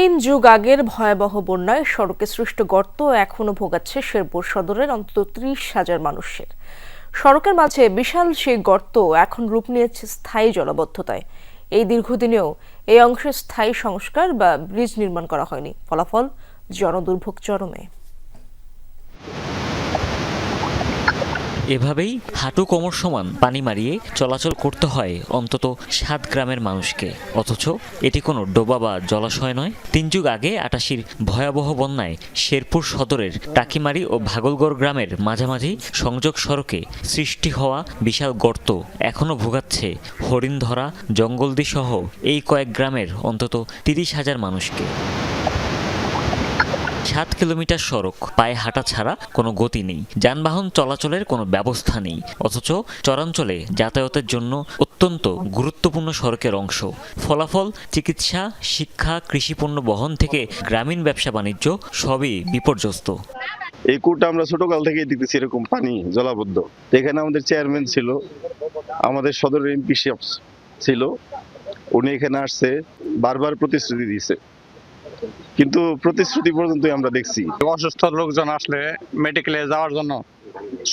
তিন যুগ আগের ভয়াবহ বন্যায় সড়কে সৃষ্ট গর্ত এখনও ভোগাচ্ছে শেরপুর সদরের অন্তত ত্রিশ হাজার মানুষের। সড়কের মাঝে বিশাল সেই গর্ত এখন রূপ নিয়েছে স্থায়ী জলাবদ্ধতায়। এই দীর্ঘদিনেও এই অংশে স্থায়ী সংস্কার বা ব্রিজ নির্মাণ করা হয়নি। ফলাফল জনদুর্ভোগ চরমে। এভাবেই হাঁটু কোমর সমান পানি মারিয়ে চলাচল করতে হয় অন্তত সাত গ্রামের মানুষকে। অথচ এটি কোনো ডোবা বা জলাশয় নয়। তিন যুগ আগে আটাশির ভয়াবহ বন্যায় শেরপুর সদরের টাকিমারি ও ভাগলগড় গ্রামের মাঝামাঝি সংযোগ সড়কে সৃষ্টি হওয়া বিশাল গর্ত এখনও ভোগাচ্ছে হরিণধরা জঙ্গলদি সহ এই কয়েক গ্রামের অন্তত তিরিশ হাজার মানুষকে। সাত কিলোমিটার সড়ক, পায়ে হাঁটা ছাড়া কোনো গতি নেই। যানবাহন চলাচলের কোনো ব্যবস্থা নেই। অথচ চরাঞ্চলে যাতায়াতের জন্য অত্যন্ত গুরুত্বপূর্ণ সড়কের অংশ। ফলাফল, চিকিৎসা, শিক্ষা, কৃষিপণ্য বহন থেকে গ্রামীণ ব্যবসা বাণিজ্য সবই বিপর্যস্ত। এই কুটা আমরা ছোটকাল থেকেই দেখতেছি এরকম পানি, জলাবদ্ধ। এখানে আমাদের চেয়ারম্যান ছিল, আমাদের সদর এমপি ছিল। উনি এখানে আসছে, বারবার প্রতিশ্রুতি দিয়েছে। কিন্তু প্রতিশ্রুতি পর্যন্তই আমরা দেখছি। অসুস্থ লোকজন আসলে মেডিকেলে যাওয়ার জন্য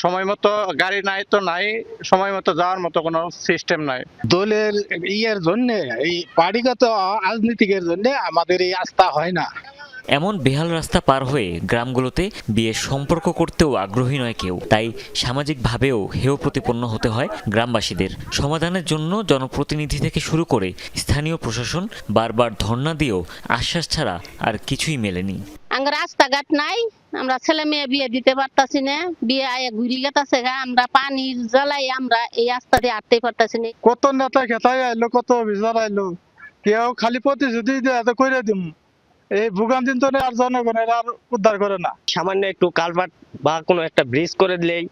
সময় মতো গাড়ি নাই তো নাই সময় মতো যাওয়ার মতো কোনো সিস্টেম নাই। দলের ইয়ের জন্য এই পার্টিগত রাজনীতিকের জন্য আমাদের এই আস্থা হয় না। এমন বেহাল রাস্তা পার হয়ে গ্রামগুলোতে বিয়ের সম্পর্ক করতেও আগ্রহী নয় কেউ। তাই সামাজিকভাবেও হেয় প্রতিপন্ন হতে হয় গ্রামবাসীদের। সমাধানের জন্য জনপ্রতিনিধি থেকে শুরু করে স্থানীয় প্রশাসন বারবার ধর্ণা দিয়েও আশ্বাস ছাড়া আর কিছুই মেলেনি। আঙ্গ রাস্তাঘাট নাই আমরা ছেলে মেয়ে বিয়ে দিতে পারতাছি না বিয়ে আয়ে ঘুরি গেতাছে গা আমরা পানি জ্বালাই আমরা এই রাস্তা দিয়ে হাঁটতে পারতাছি না। কত নেতা খেতাই আইলো কত বিচার আইলো কেউ খালি প্রতিশ্রুতি দিয়ে এত করে দিম। এই ভোগান্তিন তো আর জনগণের আর উদ্ধার করে না। সামান্য একটু কালভার্ট বা কোনো একটা ব্রিজ করে দিলেই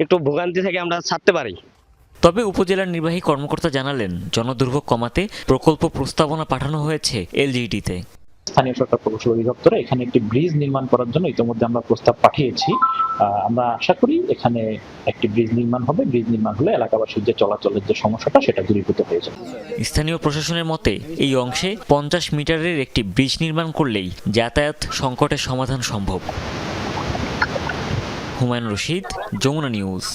একটু ভোগান্তি থেকে আমরা ছাড়তে পারি। তবে উপজেলার নির্বাহী কর্মকর্তা জানালেন জনদুর্ভোগ কমাতে প্রকল্প প্রস্তাবনা পাঠানো হয়েছে এলজিইডিতে স্থানীয় সরকার প্রকৌশল অধিদপ্তরে এখানে একটি ব্রিজ নির্মাণ করার জন্য ইতিমধ্যে আমরা প্রস্তাব পাঠিয়েছি। আমরা আশা করি এখানে একটি ব্রিজ নির্মাণ হবে। ব্রিজ নির্মাণ হলে এলাকাবাসীর যে চলাচলের যে সমস্যাটা, সেটা দূরীভূত হয়ে যাবে। স্থানীয় প্রশাসনের মতে, এই অংশে পঞ্চাশ মিটারের একটি ব্রিজ নির্মাণ করলেই যাতায়াত সংকটের সমাধান সম্ভব। হুমায়ুন রশিদ, যমুনা নিউজ।